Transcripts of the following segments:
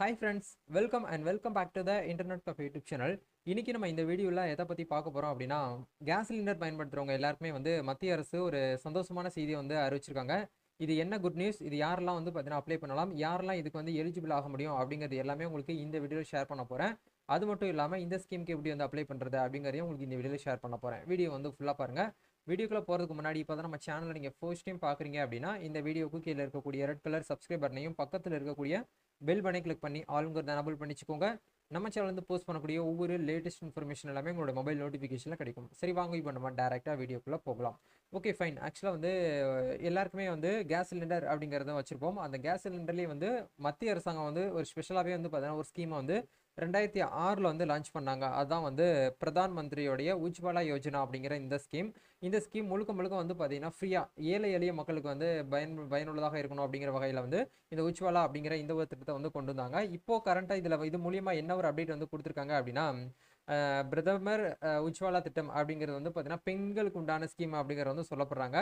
Hi friends welcome and welcome back to the internet cafe YouTube channel இன்னைக்கு நம்ம இந்த வீடியோவில் எதை பற்றி பார்க்க போகிறோம் அப்படின்னா கேஸ் சிலிண்டர் பயன்படுத்துகிறவங்க எல்லாருக்குமே வந்து மத்திய அரசு ஒரு சந்தோஷமான செய்தியை வந்து அறிவிச்சிருக்காங்க. இது என்ன குட் நியூஸ் இது யாரெல்லாம் வந்து பார்த்தீங்கன்னா அப்ளை பண்ணலாம்? யாரெல்லாம் இதுக்கு வந்து எலிஜிபிள் ஆக முடியும்? அப்படிங்கிறது எல்லாமே உங்களுக்கு இந்த வீடியோவில் ஷேர் பண்ண போகிறேன் அது மட்டும் இல்லாமல் இந்த ஸ்கீமுக்கு எப்படி வந்து அப்ளை பண்ணுறது அப்படிங்கிறதையும் உங்களுக்கு இந்த வீடியோவில் ஷேர் பண்ண போகிறேன் வீடியோ வந்து ஃபுல்லாக பாருங்கள் வீடியோக்குள்ளே போகிறதுக்கு முன்னாடி இப்போ தான் நம்ம சேனலில் நீங்கள் ஃபர்ஸ்ட் டைம் பார்க்குறீங்க அப்படின்னா இந்த வீடியோக்கு கீழே இருக்கக்கூடிய ரெட் கலர் சப்ஸ்கிரைப் பட்டனையும் பக்கத்தில் இருக்கக்கூடிய பெல் பண்ணி கிளிக் பண்ணி ஆளுங்கிறத எனபிள் பண்ணிச்சுக்கோங்க. நம்ம சேனல்லேருந்து வந்து போஸ்ட் பண்ணக்கூடிய ஒவ்வொரு லேட்டஸ்ட் இன்ஃபர்மேஷன் எல்லாமே உங்களோட மொபைல் நோட்டிஃபிகேஷனில் கிடைக்கும். சரி வாங்க இப்போ நம்ம டேரெக்டாக வீடியோக்குள்ளே போகலாம். ஓகே ஃபைன் ஆக்சுவலாக வந்து எல்லாருக்குமே வந்து கேஸ் சிலிண்டர் அப்படிங்கிறத வச்சுருப்போம். அந்த கேஸ் சிலிண்டர்லேயே வந்து மத்திய அரசாங்கம் வந்து ஒரு ஸ்பெஷலாகவே வந்து பார்த்தீங்கன்னா ஒரு ஸ்கீமை வந்து ரெண்டாயிரத்தி ஆறில் வந்து லான்ச் பண்ணாங்க. அதுதான் வந்து பிரதான் மந்திரியோடைய உஜ்வாலா யோஜனா அப்படிங்கிற இந்த ஸ்கீம் இந்த ஸ்கீம் முழுக்க முழுக்க வந்து பார்த்தீங்கன்னா ஃப்ரீயாக ஏழை எளிய மக்களுக்கு வந்து பயன் பயனுள்ளதாக இருக்கணும் அப்படிங்கிற வகையில் வந்து இந்த உஜ்வாலா அப்படிங்கிற இந்த ஒரு திட்டத்தை வந்து கொண்டு வந்தாங்க. இப்போ கரண்ட்டாக இதில் இது மூலியமாக என்ன ஒரு அப்டேட் வந்து கொடுத்துருக்காங்க அப்படின்னா பிரதமர் உஜ்வாலா திட்டம் அப்படிங்கிறது வந்து பார்த்தீங்கன்னா பெண்களுக்கு உண்டான ஸ்கீம் அப்படிங்கிறது வந்து சொல்லப்படுறாங்க.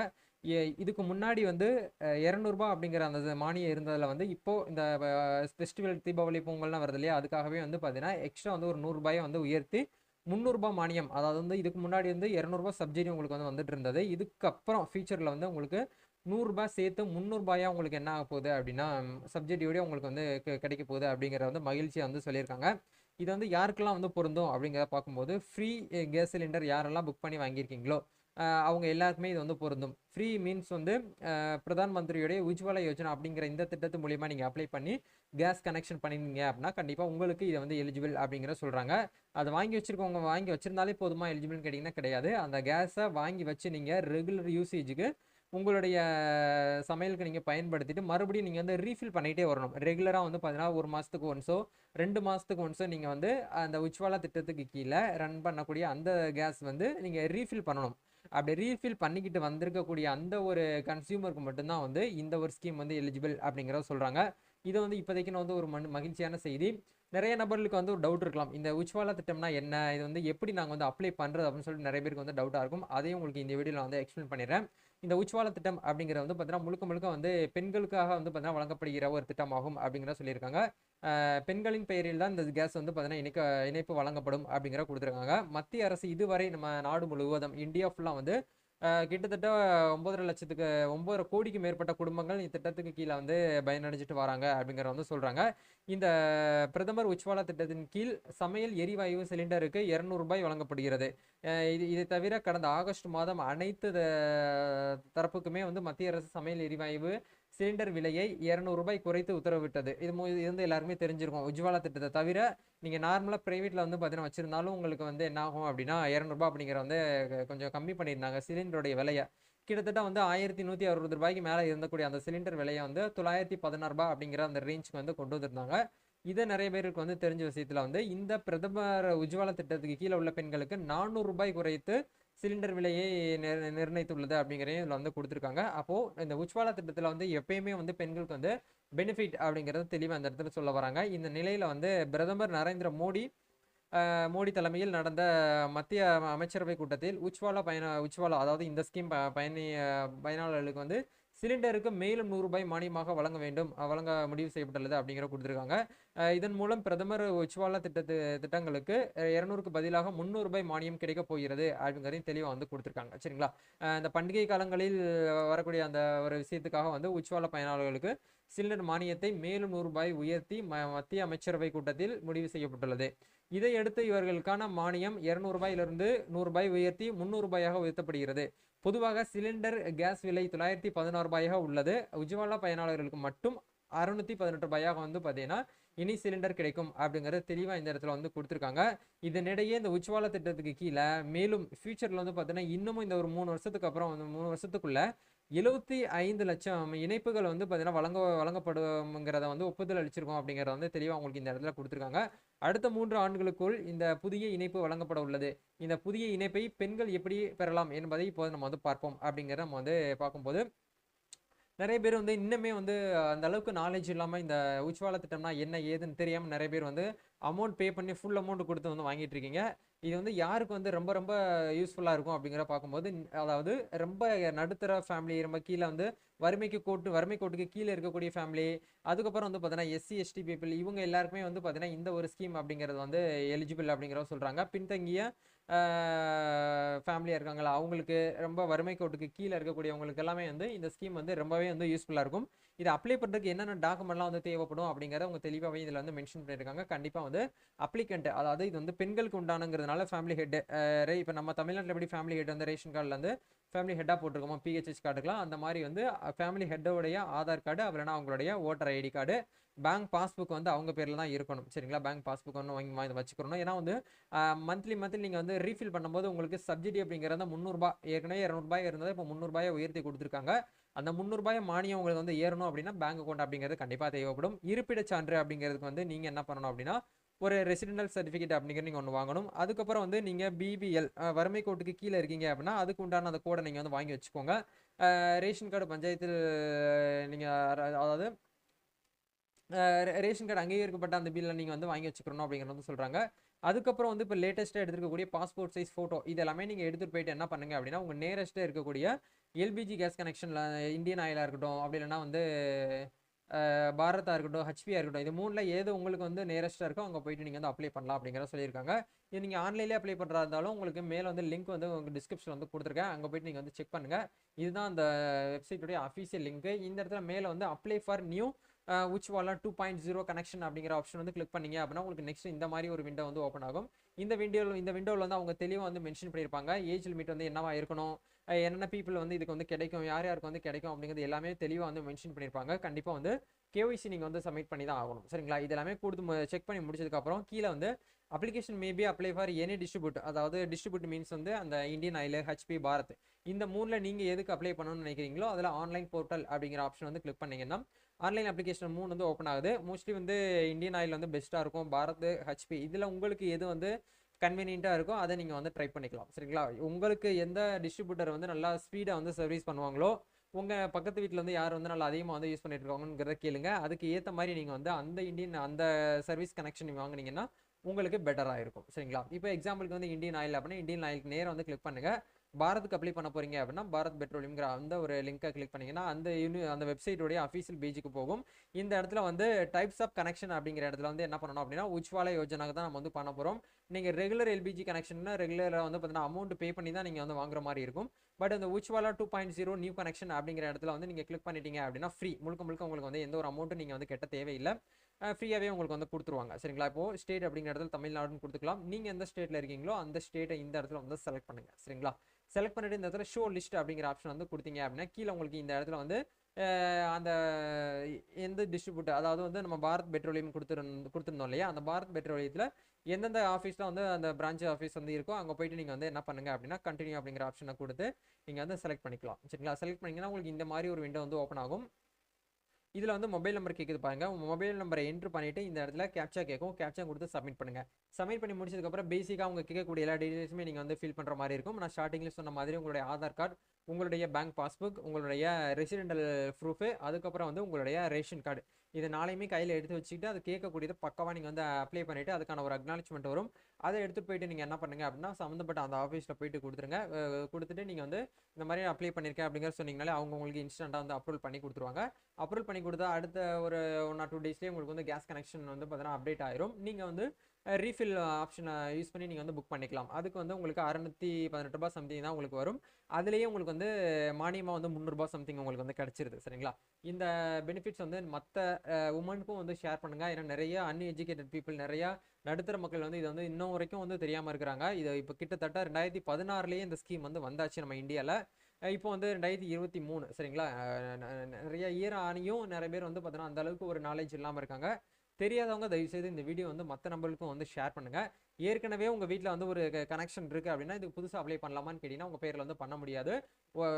இதுக்கு முன்னாடி வந்து இரநூறுபா அப்படிங்கிற அந்த மானியம் இருந்ததில் வந்து இப்போது இந்த ஃபெஸ்டிவல் தீபாவளி பொங்கல்லாம் வருது இல்லையா? அதுக்காகவே வந்து பார்த்தீங்கன்னா எக்ஸ்ட்ரா வந்து ஒரு நூறுரூபாயை வந்து உயர்த்தி முந்நூறுரூபா மானியம் அதாவது வந்து இதுக்கு முன்னாடி வந்து இரநூறுபா சப்சிடி உங்களுக்கு வந்து வந்துட்டு இருந்தது இதுக்கப்புறம் ஃபியூச்சரில் வந்து உங்களுக்கு நூறுரூபா சேர்த்து முந்நூறுபாயா உங்களுக்கு என்ன ஆக போகுது அப்படின்னா சப்ஜெக்டியோடய உங்களுக்கு வந்து கிடைக்க போகுது அப்படிங்கிற வந்து மகிழ்ச்சியை வந்து சொல்லியிருக்காங்க. இது வந்து யாருக்கெல்லாம் வந்து பொருந்தும் அப்படிங்கிறத பார்க்கும்போது ஃப்ரீ கேஸ் சிலிண்டர் யாரெல்லாம் புக் பண்ணி வாங்கியிருக்கீங்களோ அவங்க எல்லாருக்குமே இது வந்து பொருந்தும். ஃப்ரீ மீன்ஸ் வந்து பிரதான் மந்திரியுடைய உஜ்வலா யோஜனா அப்படிங்கிற இந்த திட்டத்து மூலியமாக நீங்கள் அப்ளை பண்ணி கேஸ் கனெக்ஷன் பண்ணிருந்தீங்க அப்படின்னா கண்டிப்பாக உங்களுக்கு இதை வந்து எலிஜிபிள் அப்படிங்கிற சொல்கிறாங்க அதை வாங்கி வச்சுருக்கவங்க வாங்கி வச்சுருந்தாலே போதுமா எலிஜிபிள்னு கேட்டிங்கன்னா கிடையாது. அந்த கேஸை வாங்கி வச்சு நீங்கள் ரெகுலர் யூசேஜுக்கு உங்களுடைய சமையலுக்கு நீங்கள் பயன்படுத்திட்டு மறுபடியும் நீங்கள் வந்து ரீஃபில் பண்ணிகிட்டே வரணும். ரெகுலராக வந்து பார்த்தீங்கன்னா ஒரு மாதத்துக்கு ஒன்ஸோ ரெண்டு மாதத்துக்கு ஒன்ஸோ நீங்கள் வந்து அந்த உச்வாலா திட்டத்துக்கு கீழே ரன் பண்ணக்கூடிய அந்த கேஸ் வந்து நீங்கள் ரீஃபில் பண்ணணும். அப்படி ரீஃபில் பண்ணிக்கிட்டு வந்திருக்கக்கூடிய அந்த ஒரு கன்சியூமருக்கு மட்டும்தான் வந்து இந்த ஒரு ஸ்கீம் வந்து எலிஜிபிள் அப்படிங்கிறத சொல்கிறாங்க இது வந்து இப்போதைக்கு வந்து ஒரு மன் மகிழ்ச்சியான செய்தி. நிறைய நபர்களுக்கு வந்து ஒரு டவுட் இருக்கலாம். இந்த உஜ்வாலா திட்டம்னா என்ன? இது வந்து எப்படி நாங்கள் வந்து அப்ளை பண்ணுறது அப்படின்னு சொல்லிட்டு நிறைய பேருக்கு வந்து டவுட்டாக இருக்கும். அதையும் உங்களுக்கு இந்த வீடியோவில் வந்து எக்ஸ்பிளைன் பண்ணிடுறேன். இந்த உஜ்வாலா திட்டம் அப்படிங்கிறது வந்து பார்த்தீங்கன்னா முழுக்க முழுக்க வந்து பெண்களுக்காக வந்து பார்த்தீங்கன்னா வழங்கப்படுகிற ஒரு திட்டமாகும் அப்படிங்கிற சொல்லியிருக்காங்க. பெண்களின் பெயரில் தான் இந்த கேஸ் வந்து பார்த்தீங்கன்னா இணைக்க இணைப்பு வழங்கப்படும் அப்படிங்கிற கொடுத்துருக்காங்க. மத்திய அரசு இதுவரை நம்ம நாடு முழுவதும் இந்தியா ஃபுல்லாக வந்து கிட்டத்தட்ட ஒன்பதரை லட்சத்துக்கு ஒன்பதரை கோடிக்கு மேற்பட்ட குடும்பங்கள் இந்த திட்டத்துக்கு கீழே வந்து பயனடைஞ்சிட்டு வராங்க அப்படிங்கிற வந்து சொல்கிறாங்க இந்த பிரதமர் உஜ்வாலா திட்டத்தின் கீழ் சமையல் எரிவாயு சிலிண்டருக்கு இரநூறுபாய் வழங்கப்படுகிறது. இது இதை தவிர கடந்த ஆகஸ்ட் மாதம் அனைத்து தரப்புக்குமே வந்து மத்திய அரசு சமையல் எரிவாயு சிலிண்டர் விலையை இரநூறுபாய் குறைத்து உத்தரவிட்டது. இது மு- இது வந்து எல்லாருமே தெரிஞ்சிருக்கும். உஜ்வாலா திட்டத்தை தவிர நீங்கள் நார்மலாக ப்ரைவேட்டில் வந்து பார்த்தீங்கன்னா வச்சுருந்தாலும் உங்களுக்கு வந்து என்ன ஆகும் அப்படின்னா இரநூறுபா அப்படிங்கிற வந்து கொஞ்சம் கம்மி பண்ணியிருந்தாங்க சிலிண்டருடைய விலையை. கிட்டத்தட்ட வந்து ஆயிரத்தி நூற்றி அறுபது ரூபாய்க்கு மேலே இருந்தக்கூடிய அந்த சிலிண்டர் விலையை வந்து தொள்ளாயிரத்தி பதினாறு ரூபாய் அப்படிங்கிற அந்த ரேஞ்சுக்கு வந்து கொண்டு வந்திருந்தாங்க. இதை நிறைய பேருக்கு வந்து தெரிஞ்ச விஷயத்தில் வந்து இந்த பிரதமர் உஜ்வாலா திட்டத்துக்கு கீழே உள்ள பெண்களுக்கு நானூறு ரூபாய் குறைத்து சிலிண்டர் விலையை நிர்- நிர்ணயித்துள்ளது அப்படிங்கிறதையும் இதில் வந்து கொடுத்துருக்காங்க. அப்போது இந்த உஜ்வாலா திட்டத்தில் வந்து எப்பயுமே வந்து பெண்களுக்கு வந்து பெனிஃபிட் அப்படிங்கிறது தெளிவாக அந்த இடத்துல சொல்ல வராங்க. இந்த நிலையில் வந்து பிரதமர் நரேந்திர மோடி மோடி தலைமையில் நடந்த மத்திய அமைச்சரவை கூட்டத்தில் உச்வாலா பயண உச்வாலா அதாவது இந்த ஸ்கீம் ப- பயணி பயனாளர்களுக்கு வந்து சிலிண்டருக்கு மேலும் நூறு ரூபாய் மானியமாக வழங்க வேண்டும். வழங்க முடிவு செய்யப்பட்டுள்ளது அப்படிங்கிற கொடுத்துருக்காங்க. இதன் மூலம் பிரதமர் உஜ்வாலா திட்டத்து திட்டங்களுக்கு இரநூறுக்கு பதிலாக முந்நூறு ரூபாய் மானியம் கிடைக்க போகிறது அப்படிங்கிறதையும் தெளிவாக வந்து கொடுத்துருக்காங்க. சரிங்களா? இந்த பண்டிகை காலங்களில் வரக்கூடிய அந்த ஒரு விஷயத்துக்காக வந்து உஜ்வாலா பயனாளர்களுக்கு சிலிண்டர் மானியத்தை மேலும் நூறு ரூபாய் உயர்த்தி ம- மத்திய அமைச்சரவை கூட்டத்தில் முடிவு செய்யப்பட்டுள்ளது. இதையடுத்து இவர்களுக்கான மானியம் 200 ரூபாயிலிருந்து நூறு ரூபாய் உயர்த்தி முந்நூறு ரூபாயாக உயர்த்தப்படுகிறது. பொதுவாக சிலிண்டர் கேஸ் விலை தொள்ளாயிரத்தி பதினாறு ரூபாயாக உள்ளது. உஜ்வாலா பயனாளர்களுக்கு மட்டும் அறுநூத்தி பதினெட்டு ரூபாயாக வந்து பார்த்தீங்கன்னா இனி சிலிண்டர் கிடைக்கும் அப்படிங்கிறது தெளிவாக இந்த இடத்துல வந்து கொடுத்துருக்காங்க. இதனிடையே இந்த உஜ்வாலா திட்டத்துக்கு கீழே மேலும் ஃபியூச்சரில் வந்து பார்த்தீங்கன்னா இன்னமும் இந்த ஒரு மூணு வருஷத்துக்கு அப்புறம் வந்து மூணு வருஷத்துக்குள்ள எழுபத்தி ஐந்து லட்சம் இணைப்புகள் வந்து பார்த்தீங்கன்னா வழங்க வழங்கப்படுங்கிறத வந்து ஒப்புதல் அளிச்சிருக்கோம் அப்படிங்கிறத வந்து தெளிவாக உங்களுக்கு இந்த இடத்துல கொடுத்துருக்காங்க. அடுத்த மூன்று ஆண்டுகளுக்குள் இந்த புதிய இணைப்பு வழங்கப்பட உள்ளது. இந்த புதிய இணைப்பை பெண்கள் எப்படி பெறலாம் என்பதை இப்போது நம்ம வந்து பார்ப்போம் அப்படிங்கிறத நம்ம வந்து பார்க்கும்போது நிறைய பேர் வந்து இன்னுமே வந்து அந்த அளவுக்கு நாலேஜ் இல்லாமல் இந்த உஜ்வாலா திட்டம்னா என்ன ஏதுன்னு தெரியாமல் நிறைய பேர் வந்து அமௌண்ட் பே பண்ணி ஃபுல் அமௌண்ட் கொடுத்து வந்து வாங்கிட்டு இருக்கீங்க இது வந்து யாருக்கு வந்து ரொம்ப ரொம்ப யூஸ்ஃபுல்லாக இருக்கும் அப்படிங்கிற பார்க்கும்போது அதாவது ரொம்ப நடுத்தர ஃபேமிலி ரொம்ப கீழே வந்து வறுமைக்கு கோட்டு வறுமை கோட்டுக்கு கீழே இருக்கக்கூடிய ஃபேமிலி அதுக்கப்புறம் வந்து பார்த்தீங்கன்னா எஸ்சி எஸ்டி பீப்புள் இவங்க எல்லாருக்குமே வந்து பார்த்தீங்கன்னா இந்த ஒரு ஸ்கீம் அப்படிங்கிறது வந்து எலிஜிபிள் அப்படிங்கிறத சொல்கிறாங்க பின்தங்கிய ஃபேமிலியாக இருக்காங்களா? அவங்களுக்கு ரொம்ப வறுமை கோட்டுக்கு கீழே இருக்கக்கூடியவங்களுக்கு எல்லாமே வந்து இந்த ஸ்கீம் வந்து ரொம்பவே வந்து யூஸ்ஃபுல்லாக இருக்கும். இதை அப்ளை பண்ணுறதுக்கு என்னென்ன டாக்குமெண்ட்லாம் வந்து தேவைப்படும் அப்படிங்கிறத அவங்க தெளிவாகவே இதில் வந்து மென்ஷன் பண்ணியிருக்காங்க. கண்டிப்பாக வந்து அப்ளிகண்ட் அதாவது இது வந்து பெண்களுக்கு உண்டானங்கிறதுனால ஃபேமிலி ஹெட் இப்போ நம்ம தமிழ்நாட்டில் எப்படி ஃபேமிலி ஹெட் வந்து ரேஷன் கார்டில் வந்து ஃபேமிலி ஹெட்டாக போட்டிருக்கோமா? பிஹெச்எஸ் கார்டுக்கெலாம் அந்த மாதிரி வந்து ஃபேமிலி ஹெட்டோடைய ஆதார் கார்டு அப்புறம்னா அவங்களுடைய voter ID card bank passbook வந்து அவங்க பேரில் தான் இருக்கணும். சரிங்களா? பேங்க் பாஸ்புக் ஒன்று வாங்கி வாங்கி வச்சுக்கணும். ஏன்னா வந்து மந்த்லி மந்த்லி நீங்கள் வந்து ரீஃபில் பண்ணும்போது உங்களுக்கு சப்சிடி அப்படிங்கிறத முந்நூறுபா ஏற்கனவே இரநூறுபாய் இருந்தது இப்போ முந்நூறுபாயை உயர்த்தி கொடுத்துருக்காங்க. அந்த முந்நூறுபாய் மானியம் உங்களுக்கு வந்து ஏறணும் அப்படின்னா பேங்க் அக்கௌண்ட் அப்படிங்கிறது கண்டிப்பாக தேவைப்படும். இருப்பிடச் சான்று அப்படிங்கிறதுக்கு வந்து நீங்கள் என்ன பண்ணணும் அப்படின்னா ஒரு ரெசிடென்டல் சர்டிஃபிகேட் அப்படிங்கிற நீங்கள் ஒன்று வாங்கணும். அதுக்கப்புறம் வந்து நீங்கள் பிபிஎல் வறுமை கோட்டுக்கு கீழே இருக்கீங்க அப்படின்னா அதுக்கு உண்டான அந்த கோடை நீங்கள் வந்து வாங்கி வச்சுக்கோங்க. ரேஷன் கார்டு பஞ்சாயத்தில் நீங்கள் அதாவது ரேஷன் கார்டு அங்கீகரிக்கப்பட்ட அந்த பில்லை நீங்கள் வந்து வாங்கி வச்சுக்கணும் அப்படிங்கிறது வந்து சொல்கிறாங்க அதுக்கப்புறம் வந்து இப்போ லேட்டஸ்ட்டாக எடுத்துருக்கக்கூடிய பாஸ்போர்ட் சைஸ் ஃபோட்டோ இது எல்லாமே நீங்கள் எடுத்துகிட்டு போயிட்டு என்ன பண்ணுங்க அப்படின்னா உங்கள் நேரஸ்ட்டாக இருக்கக்கூடிய எல்பிஜி கேஸ் கனெக்ஷனில் இந்தியன் ஆயிலாக இருக்கட்டும் அப்படி இல்லைன்னா வந்து பாரதா இருக்கட்டும் ஹச்பியாக இருக்கட்டும் இது மூணில் ஏது உங்களுக்கு வந்து நேரஸ்ட்டாக இருக்கோ அங்கே போயிட்டு நீங்கள் வந்து அப்ளை பண்ணலாம் அப்படிங்கிற சொல்லியிருக்காங்க. இது நீங்கள் ஆன்லைனில் அப்ளை பண்ணுறா இருந்தாலும் உங்களுக்கு மேலே வந்து லிங்க் வந்து உங்களுக்கு டிஸ்கிரிப்ஷன் வந்து கொடுத்துருக்கேன். அங்கே போயிட்டு நீங்கள் வந்து செக் பண்ணுங்கள் இதுதான் அந்த வெப்சைட்டுடைய அஃபீஷியல் லிங்க் இந்த இடத்துல மேலே வந்து apply for new Ujjwala two point zero connection அப்படிங்கிற ஆப்ஷன் வந்து கிளிக் பண்ணீங்க அப்படின்னா உங்களுக்கு நெக்ஸ்ட் இந்த மாதிரி ஒரு விண்டோ வந்து ஓப்பன் ஆகும். இந்த விண்டோவில் இந்த விண்டோவில் வந்து அவங்க தெளிவாக வந்து மென்ஷன் பண்ணியிருப்பாங்க. ஏஜ் லிமிட் வந்து என்னவா இருக்கணும்? என்னென்ன பீப்புள் வந்து இதுக்கு வந்து கிடைக்கும்? யார் யாருக்கு வந்து கிடைக்கும்? அப்படிங்கிறது எல்லாமே தெளிவாக வந்து மென்ஷன் பண்ணியிருப்பாங்க. கண்டிப்பாக வந்து கேஒய்சி நீங்கள் வந்து சப்மிட் பண்ணி தான் ஆகணும். சரிங்களா? இது எல்லாமே கொடுத்து செக் பண்ணி முடிச்சதுக்கப்புறம் கீழே வந்து application maybe apply for any distribute அதாவது டிஸ்ட்ரிபியூட் மீன்ஸ் வந்து அந்த இந்தியன் ஆயில் ஹெச்பி பாரத் இந்த மூணில் நீங்கள் எதுக்கு அப்ளை பண்ணணும்னு நினைக்கிறீங்களோ அதில் ஆன்லைன் போர்ட்டல் அப்படிங்கிற ஆப்ஷன் வந்து கிளிக் பண்ணிங்கன்னா ஆன்லைன் அப்ளிகேஷன் மூணு வந்து ஓப்பன் ஆகுது. மோஸ்ட்லி வந்து இந்தியன் ஆயில் வந்து பெஸ்ட்டாக இருக்கும். பாரத் ஹெச்பி இதில் உங்களுக்கு எது வந்து கன்வீனியண்ட்டாக இருக்கோ அதை நீங்கள் வந்து ட்ரை பண்ணிக்கலாம். சரிங்களா? உங்களுக்கு எந்த டிஸ்ட்ரிபியூட்டர் வந்து நல்லா ஸ்பீடாக வந்து சர்வீஸ் பண்ணுவாங்களோ உங்கள் பக்கத்து வீட்டில் வந்து யார் வந்து நல்லா அதிகமாக வந்து யூஸ் பண்ணிட்டு இருக்காங்கிறத கேளுங்க. அதுக்கு ஏற்ற மாதிரி நீங்கள் வந்து அந்த இந்தியன் அந்த சர்வீஸ் கனெக்ஷன் நீங்கள் வாங்கினீங்கன்னா உங்களுக்கு பெட்டராக இருக்கும். சரிங்களா? இப்போ எக்ஸாம்பிளுக்கு வந்து இந்தியன் ஆயில் அப்படின்னா இந்தியன் ஆயிலுக்கு நேரம் வந்து கிளிக் பண்ணுங்கள் பாரத்துக்கு அப்ளை பண்ண போறீங்க அப்படின்னா பாரத் பெட்ரோலியம்ங்கிற அந்த ஒரு லிங்கை கிளிக் பண்ணீங்கன்னா அந்த யூனி அந்த வெப்சைட்டோடைய அஃபீஷியல் பேஜுக்கு போகும். இந்த இடத்துல வந்து டைப்ஸ் ஆஃப் கனெக்ஷன் அப்படிங்கிற இடத்துல வந்து என்ன பண்ணணும் அப்படின்னா உஜ்வாலா யோஜனாக்கு தான் நம்ம வந்து பண்ண போகிறோம் நீங்கள் ரெகுலர் எல்பிஜி கனெக்ஷன்னா ரெகுலராக வந்து பார்த்தீங்கன்னா அமௌண்ட் பே பண்ணி தான் நீங்கள் வந்து வாங்குற மாதிரி இருக்கும். பட் அந்த Ujjwala two point zero new connection அப்படிங்கிற இடத்துல வந்து நீங்கள் கிளிக் பண்ணிட்டீங்க அப்படின்னா ஃப்ரீ முழுக்க முழுக்க உங்களுக்கு வந்து எந்த ஒரு அமௌண்ட்டும் நீங்கள் வந்து கெட்ட தேவையில்லை. ஃப்ரீயாகவே உங்களுக்கு வந்து கொடுத்துருவாங்க. சரிங்களா? இப்போது ஸ்டேட் அப்படிங்கிற இடத்துல தமிழ்நாடுன்னு கொடுத்துக்கலாம். நீங்கள் எந்த ஸ்டேட்டில் இருக்கீங்களோ அந்த ஸ்டேட்டை இந்த இடத்துல வந்து செலக்ட் பண்ணுங்கள் சரிங்களா? செலக்ட் பண்ணிட்டு இந்த இடத்துல ஷோ லிஸ்ட் அப்படிங்கிற ஆப்ஷன் வந்து கொடுத்தீங்க அப்படின்னா கீழே உங்களுக்கு இந்த இடத்துல வந்து அந்த எந்த டிஸ்ட்ரிபியூட்டர் அதாவது வந்து நம்ம பாரத் பெட்ரோலியம் கொடுத்துருந்து கொடுத்துருந்தோம் இல்லையா? அந்த பாரத் பெட்ரோலியத்தில் எந்தெந்த ஆஃபீஸில் வந்து அந்த பிரான்ச் ஆஃபீஸ் வந்து இருக்கோ அங்கே போயிட்டு நீங்கள் வந்து என்ன பண்ணுங்க அப்படின்னா கண்டினியூ அப்படிங்கிற ஆப்ஷனை கொடுத்து நீங்கள் வந்து செலக்ட் பண்ணிக்கலாம். சரிங்களா? செலக்ட் பண்ணிங்கன்னா உங்களுக்கு இந்த மாதிரி ஒரு விண்டோ வந்து ஓப்பன் ஆகும். இதில் வந்து மொபைல் நம்பர் கேட்குது பாருங்கள் உங்கள் மொபைல் நம்பரை என்ட்ரு பண்ணிவிட்டு இந்த இடத்துல கேப்ச்சா கேட்கும் கேப்ச்சா கொடுத்து சப்மிட் பண்ணுங்கள் சப்மிட் பண்ணி முடிச்சதுக்கப்புறம் பேசிக்காக அவங்க கேட்கக்கூடிய எல்லா டீட்டெயில்ஸுமே நீங்கள் வந்து ஃபில் பண்ணுற மாதிரி இருக்கும். நான் ஸ்டார்டிங்கில் சொன்ன மாதிரி உங்களுடைய ஆதார் கார்டு உங்களுடைய பேங்க் பாஸ்புக் உங்களுடைய ரெசிடென்டல் ப்ரூஃபு அதுக்கப்புறம் வந்து உங்களுடைய ரேஷன் கார்டு இதை நாளையுமே கையில் எடுத்து வச்சுக்கிட்டு அது கேட்கக்கூடியது பக்கவாக நீங்கள் வந்து அப்ளை பண்ணிவிட்டு அதுக்கான ஒரு அக்னாலஜ்மெண்ட் வரும். அதை எடுத்துகிட்டு போயிட்டு நீங்கள் என்ன பண்ணுங்க அப்படின்னா சம்மந்தப்பட்ட அந்த ஆஃபீஸில் போயிட்டு கொடுத்துருங்க. கொடுத்துட்டு நீங்கள் வந்து இந்த மாதிரி அப்ளை பண்ணியிருக்கேன் அப்படிங்கிற சொன்னீங்கனாலே அவங்க உங்களுக்கு இன்ஸ்டண்ட்டாக வந்து அப்ரூவல் பண்ணி கொடுத்துருவாங்க. அப்ரூவல் பண்ணி கொடுத்தா அடுத்த ஒரு ஒன் ஆர் டூ டேஸ்லேயே உங்களுக்கு வந்து கேஸ் கனெக்ஷன் வந்து பார்த்தீங்கன்னா அப்டேட் ஆயிரும். நீங்கள் வந்து ரீஃபில் ஆப்ஷனை யூஸ் பண்ணி நீங்கள் வந்து புக் பண்ணிக்கலாம். அதுக்கு வந்து உங்களுக்கு அறநூற்றி பதினெட்டு ரூபா சம்திங் தான் உங்களுக்கு வரும். அதுலேயே உங்களுக்கு வந்து மானியமாக வந்து முந்நூறுபா சம்திங் உங்களுக்கு வந்து கிடச்சிருது. சரிங்களா? இந்த பெனிஃபிட்ஸ் வந்து மற்ற உமனுக்கும் வந்து ஷேர் பண்ணுங்கள் ஏன்னா நிறைய அன்எஜுகேட்டட் பீப்புள் நிறையா நடுத்தர மக்கள் வந்து இது வந்து இன்னும் வரைக்கும் வந்து தெரியாமல் இருக்கிறாங்க. இது இப்போ கிட்டத்தட்ட ரெண்டாயிரத்தி பதினாறுலேயே இந்த ஸ்கீம் வந்து வந்தாச்சு நம்ம இந்தியாவில் இப்போ வந்து ரெண்டாயிரத்தி இருபத்தி மூணு சரிங்களா? நிறைய இயர் ஆணியும் நிறைய பேர் வந்து பார்த்தோன்னா அந்த அளவுக்கு ஒரு நாலேஜ் இல்லாமல் இருக்காங்க. தெரியாதவங்க தயவுசெய்து இந்த வீடியோ வந்து மற்ற நம்பருக்கும் வந்து ஷேர் பண்ணுங்கள் ஏற்கனவே உங்கள் வீட்டில் வந்து ஒரு கனெக்ஷன் இருக்குது அப்படின்னா இதுக்கு புதுசாக அப்ளை பண்ணலாமான்னு கேட்டிங்கன்னா உங்கள் பேரில் வந்து பண்ண முடியாது.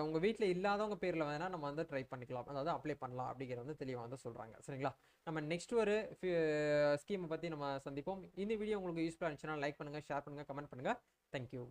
உங்கள் வீட்டில் இல்லாதவங்க பேரில் வேணால் நம்ம வந்து ட்ரை பண்ணிக்கலாம். அதாவது அப்ளை பண்ணலாம் அப்படிங்கிறத வந்து தெளிவாக வந்து சொல்கிறாங்க சரிங்களா? நம்ம நெக்ஸ்ட் ஒரு ஸ்கீமை பற்றி நம்ம சந்திப்போம். இந்த வீடியோ உங்களுக்கு யூஸ்ஃபுல்லாக இருந்துச்சுன்னா லைக் பண்ணுங்கள் ஷேர் பண்ணுங்கள் கமெண்ட் பண்ணுங்கள் தேங்க்யூ